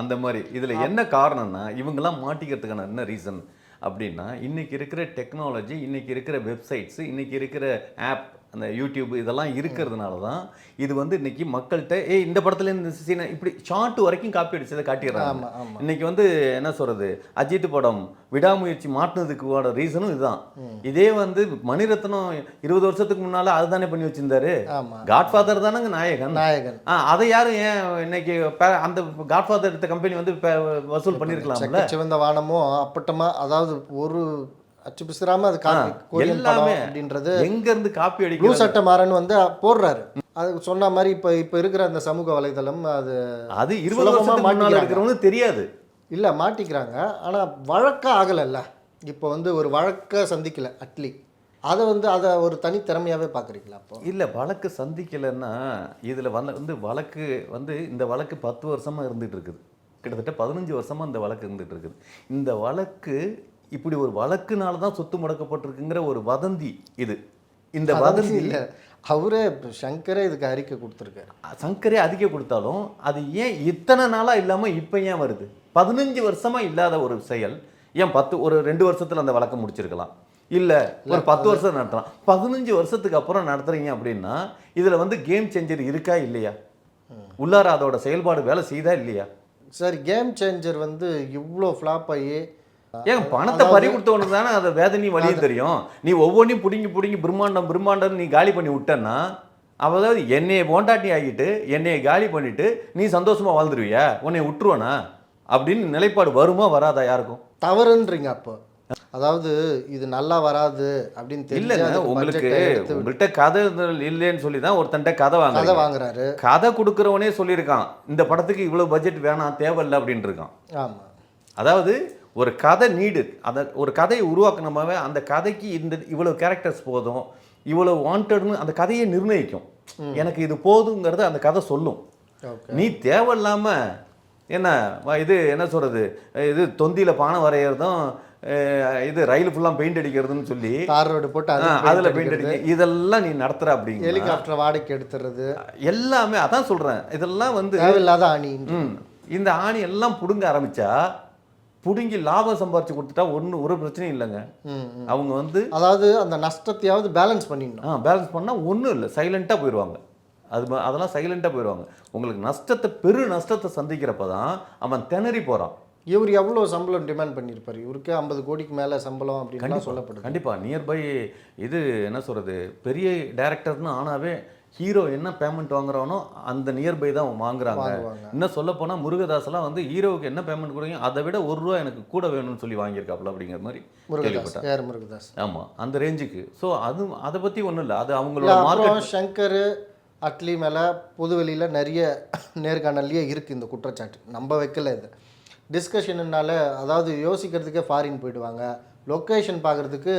அந்த மாதிரி. இதில் என்ன காரணம்னா இவங்கெல்லாம் மாட்டிக்கிறதுக்கான என்ன ரீசன் அப்படின்னா இன்னைக்கு இருக்கிற டெக்னாலஜி இன்னைக்கு இருக்கிற வெப்சைட்ஸ் இன்னைக்கு இருக்கிற ஆப் அந்த யூடியூப் இதெல்லாம் இருக்கிறதுனால தான் இது வந்து இன்னைக்கு மக்கள்கிட்ட ஏய் இந்த படத்துல இந்த சீனை இப்படி ஷார்ட் வரைக்கும் காப்பி அடிச்சதை காட்டிடுறாங்க. இன்னைக்கு வந்து என்ன சொல்றது? அஜித் படம் விடாமுயற்சி மாட்டினதுக்கு ரீசனும் இதுதான். இதே வந்து மணிரத்னம் இருபது வருஷத்துக்கு முன்னால அதுதானே பண்ணி வச்சிருந்தாரு? காட்ஃபாதர் தானங்க நாயகன். நாயகன். ஆ அதை யாரும் ஏன் இன்னைக்கு அந்த காட்ஃபாதர் எடுத்த கம்பெனி வந்து வசூல் பண்ணியிருக்கலாம்ல செக்க சிவந்த வானமும் அப்பட்டமா அதாவது ஒரு அச்சு பிசுறாம அது கொரியன் படம் எல்லாமே அப்படின்றது எங்க இருந்து காப்பி ப்ளூ அடிக்கிறது சட்டை மாறன் வந்து போடுறாரு. அது சொன்ன மாதிரி இப்போ இப்போ இருக்கிற அந்த சமூக வலைதளம் அது அது இருபது முன்னால மாட்டிக்கிறாங்க. இருக்கிறவங்களுக்கு தெரியாது. இல்லை மாட்டிக்கிறாங்க. ஆனால் வழக்க ஆகலைல்ல. இப்போ வந்து ஒரு வழக்க சந்திக்கல அட்லி அதை வந்து அதை ஒரு தனி பார்க்குறீங்களா அப்போ? இல்ல வழக்கு சந்திக்கலைன்னா இதுல வந்து வந்து வழக்கு வந்து இந்த வழக்கு பத்து வருஷமா இருந்துட்டு இருக்குது. கிட்டத்தட்ட பதினஞ்சு வருஷமா இந்த வழக்கு இருந்துட்டு இருக்குது. இந்த வழக்கு இப்படி ஒரு வழக்குனால தான் சொத்து முடக்கப்பட்டிருக்குங்கிற ஒரு வதந்தி இது. இந்த வதந்தி இல்லை. அவரே சங்கரே இதுக்கு அறிக்கை கொடுத்துருக்காரு. சங்கரே அதிக கொடுத்தாலும் அது ஏன் இத்தனை நாளா இல்லாம இப்போ ஏன் வருது? பதினஞ்சு வருஷமா இல்லாத ஒரு செயல். ஏன் பத்து ஒரு ரெண்டு வருஷத்துல அந்த வழக்கை முடிச்சிருக்கலாம். இல்ல ஒரு பத்து வருஷம் நடத்தலாம். பதினஞ்சு வருஷத்துக்கு அப்புறம் நடத்துறீங்க அப்படின்னா இதுல வந்து கேம் சேஞ்சர் இருக்கா இல்லையா? உள்ளார அதோட செயல்பாடு வேலை செய்தா இல்லையா? சரி கேம் சேஞ்சர் வந்து இவ்வளோ ஃப்ளாப் ஆகி ஏன் பணத்தை பறி கொடுத்தவனுக்கு தானே அதை வேதனை வழியும் தெரியும். நீ ஒவ்வொன்றையும் பிடுங்கி பிடுங்கி பிரம்மாண்டம் பிரம்மாண்டம் நீ காலி பண்ணி விட்டன்னா அதாவது என்னைய போண்டாட்டி ஆகிட்டு என்னைய காலி பண்ணிட்டு நீ சந்தோஷமா வாழ்ந்துருவியா? உன்னை விட்டுருவானா? அப்படின்னு நிலைப்பாடு வருமா வராதா யாருக்கும்? தவறுன்றீங்க அப்போ. அதாவது இது நல்லா வராது அப்படின்னு இல்லைங்க அதுக்கு உங்களுக்கு உங்கள்கிட்ட கதை இல்லைன்னு சொல்லி தான் ஒருத்தன்ட்ட கதை கதை வாங்க வாங்குறாரு. கதை கொடுக்குறவனே சொல்லியிருக்கான் இந்த படத்துக்கு இவ்வளோ பட்ஜெட் வேணாம் தேவையில்லை அப்படின்ட்டு இருக்கான். ஆமா. அதாவது ஒரு கதை நீடு அதை ஒரு கதையை உருவாக்கினமாவே அந்த கதைக்கு இந்த இவ்வளவு கேரக்டர்ஸ் போதும் இவ்வளவு வாண்டட்னு அந்த கதையை நிர்ணயிக்கும். எனக்கு இது போதுங்கிறத அந்த கதை சொல்லும். நீ தேவையில்லாம என்ன இது என்ன சொல்றது? இது தொந்தியில பானை வரைகிறதும் இது ரயில் ஃபுல்லாக பெயிண்ட் அடிக்கிறதுன்னு சொல்லி தார் ரோடு போட்டு அதுல பெயிண்ட் அடிக்க இதெல்லாம் நீ நடத்துற அப்படிங்க ஹெலிகாப்டர் வாடகைக்கு எடுத்துறது. எல்லாமே அதான் சொல்றேன். இதெல்லாம் வந்து தேவையில்லாத ம் இந்த ஆணி எல்லாம் புடுங்க ஆரம்பிச்சா புடுங்கி லாபம் சம்பாரிச்சு கொடுத்துட்டா ஒன்றும் ஒரு பிரச்சனையும் இல்லைங்க. அவங்க வந்து அதாவது அந்த நஷ்டத்தையாவது பேலன்ஸ் பண்ணிடணும். ஆ பேலன்ஸ் பண்ணால் ஒன்றும் இல்லை. சைலண்ட்டாக போயிடுவாங்க அது அதெல்லாம் சைலண்ட்டாக போயிடுவாங்க உங்களுக்கு நஷ்டத்தை பெரு நஷ்டத்தை சந்திக்கிறப்ப தான் அவன் திணறி போகிறான் இவர் எவ்வளோ சம்பளம் டிமாண்ட் பண்ணியிருப்பாரு இவருக்கு ஐம்பது கோடிக்கு மேலே சம்பளம் அப்படின்லாம் சொல்லப்படுது. கண்டிப்பாக நியர்பை இது என்ன சொல்கிறது பெரிய டேரக்டர்னு ஆனாவே ஹீரோ என்ன பேமெண்ட் வாங்குறானோ அந்த நியர்பை தான் வாங்குறாங்க. இன்னும் சொல்ல போனால் முருகதாஸ்லாம் வந்து ஹீரோவுக்கு என்ன பேமெண்ட் கொடுங்க அதை விட ஒரு ரூபா எனக்கு கூட வேணும்னு சொல்லி வாங்கியிருக்காப்புல அப்படிங்கிற மாதிரி முருகதாஸ் கேள்விப்பட்டேன். முருகதாஸ். ஆமாம் அந்த ரேஞ்சுக்கு ஸோ அது அதை பற்றி ஒன்றும் இல்லை. அது அவங்களோட மார்க்கெட் சங்கர் அட்லி மேலே பொதுவெளியில் நிறைய நேர்காணல்லையே இருக்குது இந்த குற்றச்சாட்டு. நம்ம வைக்கல இது. டிஸ்கஷன்னால அதாவது யோசிக்கிறதுக்கே ஃபாரின் போயிடுவாங்க. லொக்கேஷன் பார்க்குறதுக்கு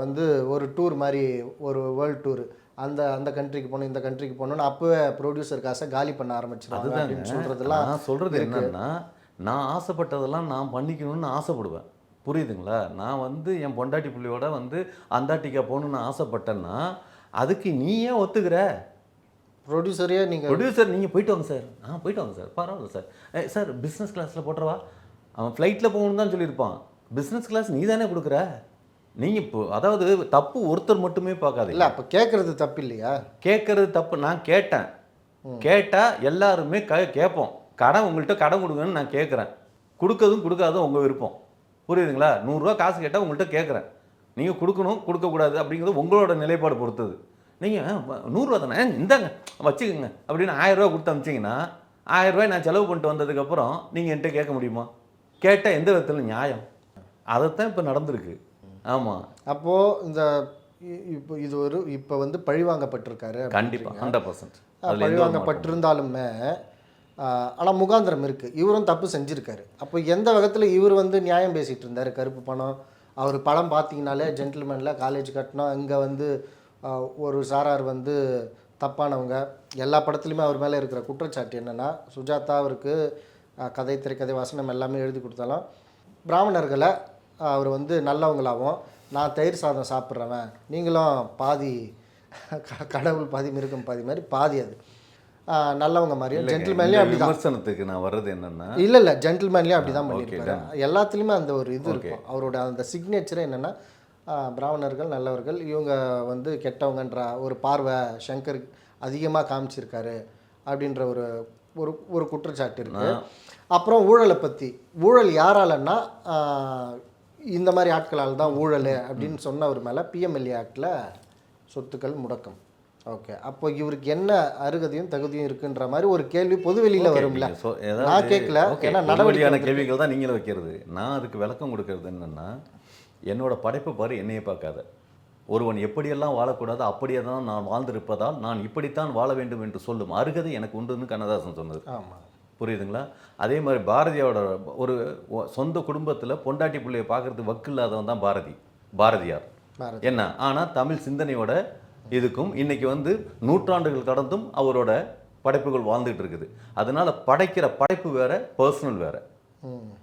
வந்து ஒரு டூர் மாதிரி ஒரு வேர்ல்ட் டூர் அந்த அந்த கண்ட்ரிக்கு போகணும் இந்த கண்ட்ரிக்கு போகணும்னு அப்போவே ப்ரொடியூசர் காசை காலி பண்ண ஆரம்பிச்சிருவாங்க அப்படின்னு சொல்கிறதெல்லாம் நான் சொல்கிறது என்னன்னா நான் ஆசைப்பட்டதெல்லாம் நான் பண்ணிக்கணும்னு ஆசைப்படுவேன். புரியுதுங்களா? நான் வந்து என் பொண்டாட்டி புள்ளியோட வந்து அந்தாட்டிக்கா போகணும்னு ஆசைப்பட்டேன்னா அதுக்கு நீ ஏன் ஒத்துக்கிற? ப்ரொடியூசரே நீங்கள் ப்ரொடியூசர் நீங்கள் போயிட்டு வாங்க சார். ஆ போயிட்டு வாங்க சார். பரவாயில்ல சார். ஏ சார் பிஸ்னஸ் கிளாஸில் போட்டுறவா? அவன் ஃப்ளைட்டில் போகணுன்னு தான் சொல்லியிருப்பான். பிஸ்னஸ் கிளாஸ் நீ தானே கொடுக்குற? நீங்கள் இப்போ அதாவது தப்பு ஒருத்தர் மட்டுமே பார்க்காதீங்க. இல்லை அப்போ கேட்குறது தப்பு இல்லையா கேட்கறது தப்பு நான் கேட்டேன். கேட்டால் எல்லாருமே க கேட்போம். கடன் உங்கள்கிட்ட கடன் கொடுங்கன்னு நான் கேட்குறேன். கொடுக்கறதும் கொடுக்காதும் உங்கள் விருப்பம். புரியுதுங்களா? நூறுரூவா காசு கேட்டால் உங்கள்கிட்ட கேட்குறேன். நீங்கள் கொடுக்கணும் கொடுக்கக்கூடாது அப்படிங்கிறது உங்களோட நிலைப்பாடு பொறுத்தது. நீங்கள் நூறுரூவா தானே? இந்தாங்க வச்சுக்கோங்க. அப்படின்னு ஆயிரரூவா கொடுத்து அமிச்சிங்கன்னா ஆயிரரூவாய் நான் செலவு பண்ணிட்டு வந்ததுக்கப்புறம் நீங்கள் என்கிட்ட கேட்க முடியுமா? கேட்டால் எந்த விதத்தில் நியாயம்? அதைத்தான் இப்போ நடந்திருக்கு. ஆமாம் அப்போது இந்த இப்போ இது ஒரு இப்போ வந்து பழிவாங்கப்பட்டிருக்காரு கண்டிப்பாக ஹண்ட்ரட் பர்சன்ட் பழிவாங்கப்பட்டிருந்தாலுமே ஆனால் முகாந்திரம் இருக்குது இவரும் தப்பு செஞ்சுருக்காரு. அப்போ எந்த விதத்தில் இவர் வந்து நியாயம் பேசிகிட்டு இருந்தார்? கருப்பு பணம். அவர் படம் பார்த்தீங்கனாலே ஜென்டில்மேனில் காலேஜ் கட்டணும் இங்கே வந்து ஒரு சாரார் வந்து தப்பானவங்க. எல்லா படத்துலையுமே அவர் மேலே இருக்கிற குற்றச்சாட்டு என்னென்னா சுஜாதா அவருக்கு கதை திரைக்கதை வசனம் எல்லாமே எழுதி கொடுத்தாலும். பிராமணர்களை அவர் வந்து நல்லவங்களாகவும் நான் தயிர் சாதம் சாப்பிட்றவன். நீங்களும் பாதி க- கடவுள் பாதி மிருகம் பாதி மாதிரி பாதி அது. நல்லவங்க மாதிரியும் ஜென்டில்மேன்லேயும் அப்படி விமர்சனத்துக்கு நான் வர்றது என்னன்னா இல்லை இல்லை ஜென்டில்மேன்லேயும் அப்படி தான் பண்ணியிருப்பாரு. எல்லாத்துலேயுமே அந்த ஒரு இது இருக்கும். அவரோட அந்த சிக்னேச்சரே என்னென்னா பிராமணர்கள் நல்லவர்கள் இவங்க வந்து கெட்டவங்கன்ற ஒரு பார்வை சங்கர் அதிகமாக காமிச்சிருக்காரு அப்படின்ற ஒரு ஒரு ஒரு குற்றச்சாட்டு இருக்கு. அப்புறம் ஊழலை பற்றி ஊழல் யாராலன்னா இந்த மாதிரி ஆட்களால் தான் ஊழல் அப்படின்னு சொன்னவர் மேலே பிஎம்எல்ஏ ஆக்டில் சொத்துக்கள் முடக்கம். ஓகே அப்போ இவருக்கு என்ன அருகதையும் தகுதியும் இருக்குன்ற மாதிரி ஒரு கேள்வி பொதுவெளியில் வரும்ல. நான் கேட்கல ஏன்னா பொதுவெளியான நடவடிக்கை கேள்விகள் தான் நீங்களும் வைக்கிறது. நான் அதுக்கு விளக்கம் கொடுக்கறது என்னன்னா என்னோட படைப்பை பாரு என்னையே பார்க்காத. ஒருவன் எப்படியெல்லாம் வாழக்கூடாது அப்படியே தான் நான் வாழ்ந்திருப்பதால் நான் இப்படித்தான் வாழ வேண்டும் என்று சொல்லும் அருகதை எனக்கு உண்டுன்னு கண்ணதாசன் சொன்னது. ஆமாம் புரியுதுங்களா? அதே மாதிரி பாரதியோட ஒரு சொந்த குடும்பத்தில் பொண்டாட்டி பிள்ளைய பார்க்கறது வக்கு இல்லாதவன் தான் பாரதி. பாரதியார். பாரதி. என்ன ஆனால் தமிழ் சிந்தனையோட இதுக்கும் இன்னைக்கு வந்து நூற்றாண்டுகள் கடந்தும் அவரோட படைப்புகள் வாழ்ந்துட்டு இருக்குது. அதனால படைக்கிற படைப்பு வேற பர்சனல் வேற.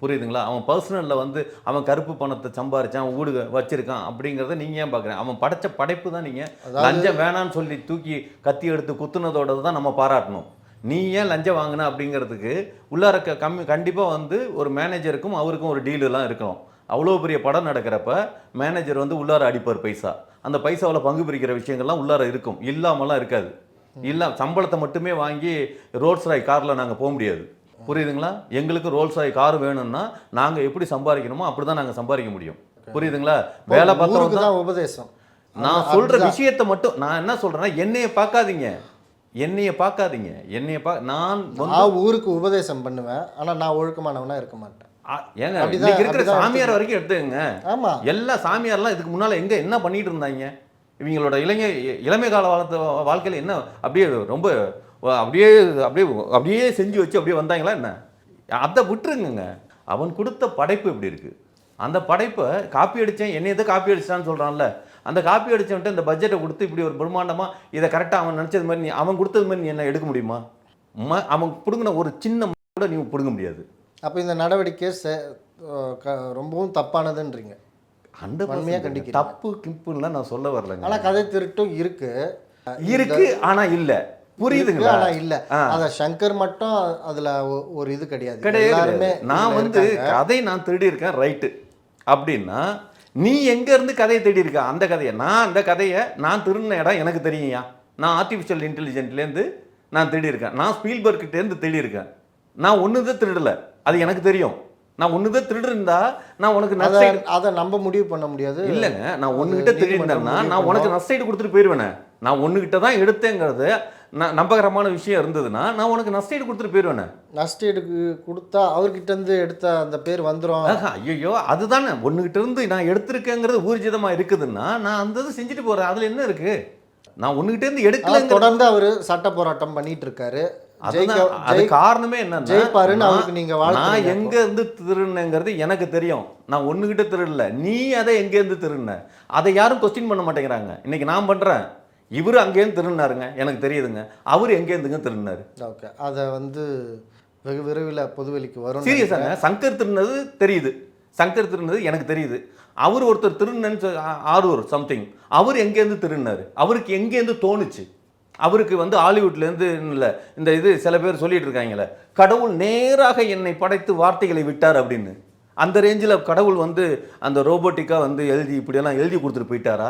புரியுதுங்களா? அவன் பர்சனலில் வந்து அவன் கருப்பு பணத்தை சம்பாரிச்சான் அவன் வீடு வச்சிருக்கான் அப்படிங்கிறத நீங்க ஏன் பார்க்குறேன் அவன் படைச்ச படைப்பு தான் நீங்க லஞ்சம் வேணான்னு சொல்லி தூக்கி கத்தி எடுத்து குத்துனதோட தான் நம்ம பாராட்டணும். நீ ஏன் லஞ்சம் வாங்கின அப்படிங்கிறதுக்கு உள்ளார க- கம்மி கண்டிப்பாக வந்து ஒரு மேனேஜருக்கும் அவருக்கும் ஒரு டீல் எல்லாம் இருக்கணும். அவ்வளோ பெரிய படம் நடக்கிறப்ப மேனேஜர் வந்து உள்ளார அடிப்பார் பைசா. அந்த பைசாவில் பங்கு பிரிக்கிற விஷயங்கள்லாம் உள்ளார இருக்கும். இல்லாமலாம் இருக்காது. இல்லை சம்பளத்தை மட்டுமே வாங்கி ரோல்ஸ் ராய் காரில் நாங்கள் போக முடியாது. புரியுதுங்களா? எங்களுக்கு ரோல்ஸ் ராய் கார் வேணும்னா நாங்கள் எப்படி சம்பாதிக்கணுமோ அப்படி தான் நாங்கள் சம்பாதிக்க முடியும். புரியுதுங்களா? வேலை பார்த்தவங்க தான் தான் உபதேசம். நான் சொல்ற விஷயத்தை மட்டும் நான் என்ன சொல்றேன்னா என்னைய பார்க்காதீங்க. என்னைய பார்க்காதீங்க. என்னைய பா நான் ஊருக்கு உபதேசம் பண்ணுவேன். ஆனா நான் ஒழுக்கமானவனா இருக்க மாட்டேன். ஏங்க இன்னைக்கு இருக்கிற சாமியார் வரைக்கும் எடுத்துக்கங்க. ஆமா. எல்லா சாமியார்லாம் இதுக்கு முன்னால எங்க என்ன பண்ணிட்டு இருந்தாங்க? இவங்களோட இளைஞ இளமை கால வாழ்த்த வாழ்க்கையில என்ன அப்படியே ரொம்ப அப்படியே அப்படியே அப்படியே செஞ்சு வச்சு அப்படியே வந்தாங்களா என்ன? அதை விட்டுருங்கங்க. அவன் கொடுத்த படைப்பு இப்படி இருக்கு? அந்த படைப்பை காப்பி அடிச்சேன் என்னை எதை காப்பி அடிச்சான்னு சொல்றான்ல. அந்த காப்பி அடிச்சவன்ட்டு இந்த பட்ஜெட்டை கொடுத்து இப்படி ஒரு பிரம்மாண்டமா இதை கரெக்டாக அவன் நினைச்சது மாதிரி நீ அவன் கொடுத்தது மாதிரி நீ என்ன எடுக்க முடியுமா? ம- அவன் பிடுங்கின ஒரு சின்ன கூட நீ பிடுங்க முடியாது. அப்போ இந்த நடவடிக்கை ரொம்பவும் தப்பானதுன்றீங்க. ஹண்ட்ரட் வன்மையா கண்டிக்கிறீங்க. தப்பு கிப்புலாம் நான் சொல்ல வரலங்க. ஆனா கதை திருட்டும் இருக்கு. இருக்கு ஆனா இல்ல. புரியுதுங்களா? இல்ல. அத சங்கர் மட்டும் அதுல ஒரு இது கிடையாது. கிடையாது. நான் வந்து. கதை நான் திருடி இருக்கேன் ரைட்டு அப்படின்னா நீ எங்க இருந்து கதையை தேடி இருக்க அந்த கதையை. நான் அந்த கதையை நான் திருடின இடம் எனக்கு தெரியும்யா. நான் ஆர்டிஃபிஷியல் இன்டெலிஜென்ட்லேருந்து நான் தேடி இருக்கேன் நான் ஸ்பீல்பர்க்கிட்டேருந்து தேடி இருக்கேன் நான் ஒன்று தான் திருடலை. அது எனக்கு தெரியும். நான் ஒன்று தான் திருடிருந்தா நான் உனக்கு அத நஷ்டம் அத நம்ம முடிவு பண்ண முடியாது. இல்லைங்க. நான் ஒன்றுகிட்ட முடிவு நான் உனக்கு. நஷ்டஈடு கொடுத்துட்டு போயிடுவேனே நான் ஒன்றுகிட்ட தான் எடுத்தேங்கிறது நான் நம்பகரமான விஷயம் இருந்ததுன்னா நான் உனக்கு நஷ்டஈடு கொடுத்துட்டு போயிடுவேனே நஷ்டஈடுக்கு கொடுத்தா அவர்கிட்ட இருந்து எடுத்த அந்த பேர் வந்துரும். ஆஹா, ஐயோ அதுதானே. ஒன்றுகிட்ட இருந்து நான் எடுத்திருக்கேங்கிறது ஊர்ஜிதமா இருக்குதுன்னா நான் அந்த இது செஞ்சுட்டு போறேன். அதுல என்ன இருக்கு? நான் ஒன்றுகிட்ட இருந்து ஆனா எடுக்கலங்கிறது தொடர்ந்து அவரு சட்ட போராட்டம் பண்ணிட்டு இருக்காரு. அது காரணமே என்னன்னா ஜெயிப்பாருன்னு நான்- அவருக்கு நீங்க நான் எங்க இருந்து திருடுனேங்கிறது எனக்கு தெரியும். நான் ஒண்ணுகிட்ட திருடல. நீ அதை எங்க இருந்து திருடுன? அதை யாரும் கொஸ்டின் பண்ண மாட்டேங்கிறாங்க. இன்னைக்கு நான் பண்றேன். இவரு அங்கேருந்து திருடினாருங்க எனக்கு தெரியுதுங்க. அவர் எங்க இருந்துங்க திருடினாரு? ஓகே. அதை வந்து வெகு விரைவில் பொதுவெளிக்கு வரும் சீரியஸாங்க சங்கர் திருடினது தெரியுது. சங்கர் திருடினது எனக்கு தெரியுது. அவர் ஒருத்தர் திருநன்னு ஆரூர் சம்திங் அவர் எங்கேருந்து திருடினாரு? அவருக்கு எங்கேருந்து தோணுச்சு? அவருக்கு வந்து ஹாலிவுட்லேருந்து இல்லை இந்த இது சில பேர் சொல்லிட்டு இருக்காங்களே கடவுள் நேராக என்னை படைத்து வார்த்தைகளை விட்டார் அப்படின்னு. அந்த ரேஞ்சில் கடவுள் வந்து அந்த ரோபோட்டிக்காக வந்து எழுதி இப்படியெல்லாம் எழுதி கொடுத்துட்டு போயிட்டாரா?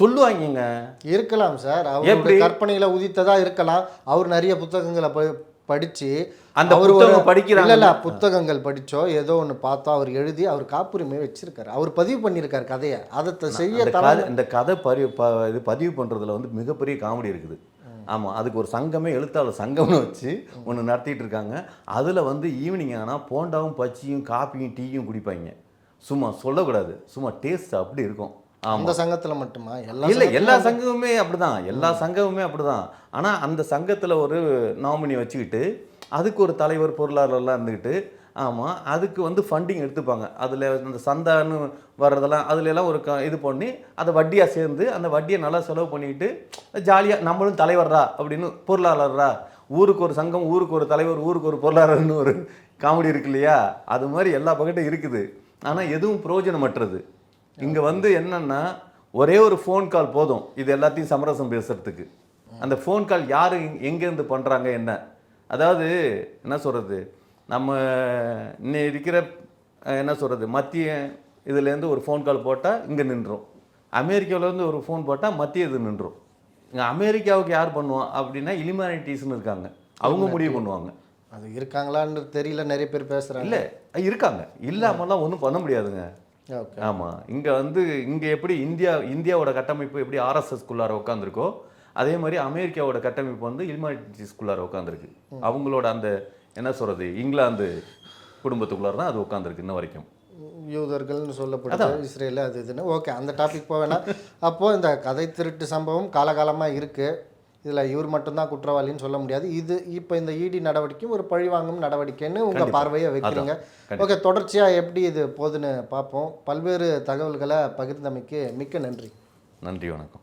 சொல்லுவாங்கங்க. இருக்கலாம் சார். அவருடைய? கற்பனையில உதித்ததா இருக்கலாம். அவர் நிறைய புத்தகங்களை ப- படிச்சு அந்த அவர் ஒரு- படிக்கிறாங்க. இல்ல புத்தகங்கள் படிச்சோ ஏதோ ஒண்ணு பார்த்தோ அவர் எழுதி அவர் காப்புரிமை வச்சிருக்காரு. அவர் பதிவு பண்ணியிருக்காரு கதையை. அதை செய்ய இந்த கதை பரி ப இது பதிவு பண்ணுறதுல வந்து மிகப்பெரிய காமெடி இருக்குது. ஆமாம் அதுக்கு ஒரு சங்கமே எழுத்தாளர் சங்கம்னு வச்சு ஒன்று நடத்திட்டு இருக்காங்க. அதில் வந்து ஈவினிங் ஆனால் போண்டாவும் பச்சியும் காப்பியும் டீயும் குடிப்பாங்க சும்மா சொல்லக்கூடாது. சும்மா டேஸ்ட் அப்படி இருக்கும். அந்த சங்கத்துல மட்டுமா? எல்லா இல்லை எல்லா சங்கமுமே அப்படிதான். எல்லா சங்கமுமே அப்படிதான். ஆனால் அந்த சங்கத்தில் ஒரு நாமினி வச்சுக்கிட்டு அதுக்கு ஒரு தலைவர் பொருளாளர்லாம் இருந்துக்கிட்டு ஆமாம் அதுக்கு வந்து ஃபண்டிங் எடுத்துப்பாங்க. அதில் இந்த சந்தான்னு வர்றதெல்லாம் அதுல எல்லாம் ஒரு க இது பண்ணி அதை வட்டியாக சேர்ந்து அந்த வட்டியை நல்லா செலவு பண்ணிக்கிட்டு ஜாலியாக நம்மளும் தலைவர்ரா அப்படின்னு பொருளாளர்ரா ஊருக்கு ஒரு சங்கம் ஊருக்கு ஒரு தலைவர் ஊருக்கு ஒரு பொருளாளர்னு ஒரு காமெடி இருக்கு இல்லையா? அது மாதிரி எல்லா பக்கட்டும் இருக்குது. ஆனால் எதுவும் பிரயோஜனமற்றது. இங்கே வந்து என்னன்னா ஒரே ஒரு ஃபோன் கால் போதும். இது எல்லாத்தையும் சமரசம் பேசுறதுக்கு. அந்த ஃபோன் கால் யார் எங்கேருந்து பண்ணுறாங்க என்ன? அதாவது என்ன சொல்கிறது நம்ம இன்னை இருக்கிற என்ன சொல்கிறது மத்திய இதுலேருந்து ஒரு ஃபோன் கால் போட்டால் இங்கே நின்றோம். அமெரிக்காவிலேருந்து ஒரு ஃபோன் போட்டால் மத்திய இது நின்றோம். இங்கே அமெரிக்காவுக்கு யார் பண்ணுவோம் அப்படின்னா இலிமானிட்டிஸ்னு இருக்காங்க. அவங்க முடிவு பண்ணுவாங்க. அது இருக்காங்களான்னு தெரியல நிறைய பேர் பேசுறாங்க. இல்லை இருக்காங்க. இல்லாமலாம் ஒன்றும் பண்ண முடியாதுங்க. ஆமாம் இங்கே வந்து இங்கே எப்படி இந்தியா இந்தியாவோட கட்டமைப்பு எப்படி ஆர்எஸ்எஸ்குள்ளார உட்காந்துருக்கோ அதே மாதிரி அமெரிக்காவோட கட்டமைப்பு வந்து இல்மானிட்டிஸ்குள்ளார உட்காந்துருக்கு அவங்களோட அந்த என்ன சொல்கிறது இங்கிலாந்து குடும்பத்துக்குள்ளார தான் அது உட்காந்துருக்கு இன்ன வரைக்கும். யூதர்கள்னு சொல்லப்படுது இஸ்ரேல் அது இதுன்னு. ஓகே அந்த டாபிக் போக வேணாம் அப்போ இந்த கதை திருட்டு சம்பவம் காலகாலமா இருக்கு. இதுல இவர் மட்டும்தான் குற்றவாளின்னு சொல்ல முடியாது. இது இப்போ இந்த இடி நடவடிக்கையும் ஒரு பழிவாங்கும் நடவடிக்கைன்னு உங்க கண்டிப்பா. பார்வையை வைக்கிறீங்க. ஓகே தொடர்ச்சியா எப்படி இது போகுதுன்னு பார்ப்போம். பல்வேறு தகவல்களை பகிர்ந்தமைக்கு மிக்க நன்றி. நன்றி வணக்கம்.